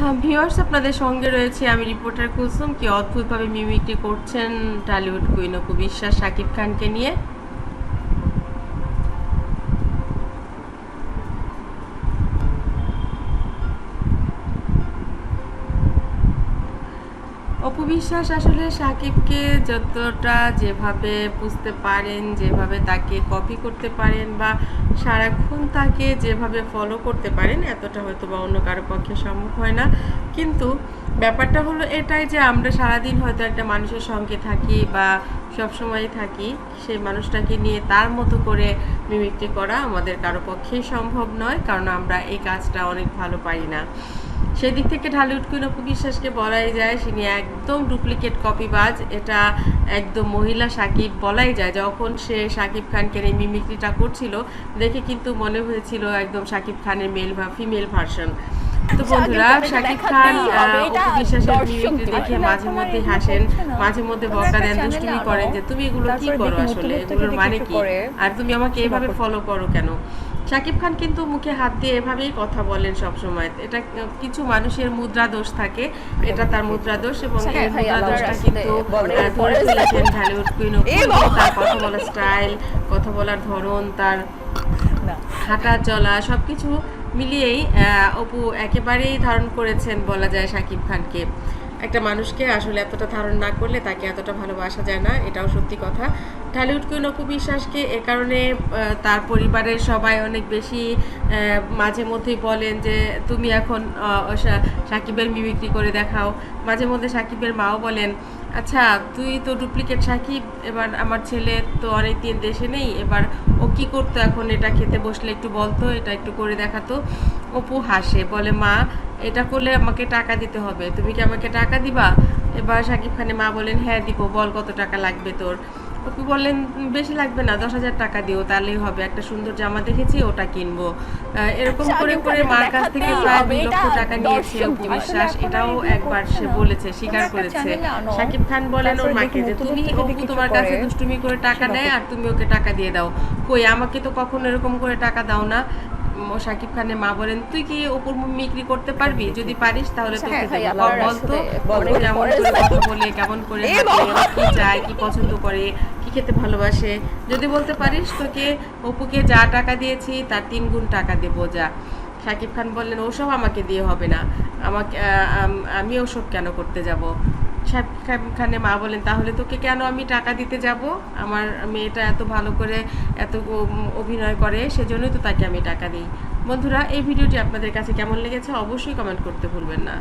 Viewers আপনাদের সঙ্গে রয়েছে আমি রিপোর্টার কুলসুম, কি অদ্ভুতভাবে মিমিক্রি করছেন টলিউড কুইন অপু বিশ্বাস শাকিব খানকে নিয়ে। অপু বিশ্বাস আসলে সাকিবকে যতটা যেভাবে বুঝতে পারেন, যেভাবে তাকে কপি করতে পারেন বা সারাক্ষণ তাকে যেভাবে ফলো করতে পারেন, এতটা হয়তো বা অন্য কারও পক্ষে সম্ভব হয় না। কিন্তু ব্যাপারটা হলো এটাই যে আমরা সারাদিন হয়তো একটা মানুষের সঙ্গে থাকি বা সব সময় থাকি, সেই মানুষটাকে নিয়ে তার মতো করে মিমিক্রি করা আমাদের কারও পক্ষেই সম্ভব নয়, কারণ আমরা এই কাজটা অনেক ভালো পারি না। সেদিক থেকে ঢালিউড কুইন অপু বিশ্বাসকে বলাই যায় তিনি একদম ডুপ্লিকেট কপিবাজ। এটা একদম মহিলা সাকিব বলাই যায়। যখন সে সাকিব খানকে এই মিমিক্রিটা করছিল দেখে কিন্তু মনে হয়েছিল একদম সাকিব খানের মেল বা ফিমেল ভার্সন তো বন্ধুরা সাকিব খান অপু বিশ্বাসের মিমিক্রি দেখে মাঝে মধ্যে হাসেন মাঝে মধ্যে বকা দেন দুষ্টুমি করেন যে তুমি এগুলো কি করো আসলে? এগুলোর মানে কি? আর তুমি আমাকে এভাবে ফলো করো কেন? শাকিব খান কিন্তু মুখে হাত দিয়ে এভাবেই কথা বলেন সব সময় এটা কিছু মানুষের মুদ্রা দোষ থাকে। এটা তার মুদ্রা দোষ এবং এই মুদ্রা দোষটা কিন্তু ধরে ফেলেছেন ঢালিউড কুইন তার কথা বলার স্টাইল কথা বলার ধরন তার হাঁটা চলা সবকিছু মিলিয়েই আহ, অপু একেবারেই ধারণ করেছেন বলা যায় শাকিব খানকে। একটা মানুষকে আসলে এতটা ধারণ না করলে তাকে এতটা ভালোবাসা যায় না এটাও সত্যি কথা। ঢালিউড কুইন অপু বিশ্বাসকে। এ কারণে তার পরিবারের সবাই অনেক বেশি মাঝে মধ্যেই বলেন যে, তুমি এখন সাকিবের মিমিক্রি করে দেখাও। মাঝে মধ্যে সাকিবের মাও বলেন আচ্ছা তুই তো ডুপ্লিকেট সাকিব, এবার আমার ছেলে তো অনেক দিন দেশে নেই, এবার ও কি করতো এখন? এটা খেতে বসলে একটু বলতো, এটা একটু করে দেখাতো। অপু হাসে, বলে, মা, এটা করলে আমাকে টাকা দিতে হবে, তুমি কি আমাকে টাকা দিবা? এবার সাকিব খানের মা বলেন হ্যাঁ দিব, বল কত টাকা লাগবে তোর? অপু বললেন বেশি লাগবে না দশ হাজার টাকা দিও তাহলেই হবে। একটা সুন্দর জামা দেখেছি ওটা কিনবো। এরকম করে করে মার কাছ থেকে প্রায় দুই লক্ষ টাকা নিয়েছে অপু বিশ্বাস এটাও একবার সে বলেছে স্বীকার করেছে। সাকিব খান বলেন ওর মাকে যে তুমি অপু তোমার কাছে দুষ্টুমি করে টাকা দেয় আর তুমি ওকে টাকা দিয়ে দাও। কই আমাকে তো কখনো এরকম করে টাকা দাও না। সাকিব খানের মা বলেন তুই কি অপুর মিক্রি করতে পারবি? যদি পারিস তাহলে তোকে হ্যাঁ, ভাই, দেবো আল্লাহর বল তো রাস্তায় বলে অপু কেমন করে বলে কেমন করে! কি চায় কি পছন্দ করে কি খেতে ভালোবাসে? যদি বলতে পারিস তোকে অপুকে যা টাকা দিয়েছি তার তিন গুণ টাকা দেবো যা। শাকিব খান বললেন ওসব আমাকে দিয়ে হবে না। আমাকে আমি ওসব কেন করতে যাব? সাকিব খানে মা বলেন, তাহলে তোকে কেন আমি টাকা দিতে যাব? আমার মেয়েটা এত ভালো করে এত অভিনয় করে, সেজন্যই তো তাকে আমি টাকা দিই। বন্ধুরা, এই ভিডিওটি আপনাদের কাছে কেমন লেগেছে অবশ্যই কমেন্ট করতে ভুলবেন না।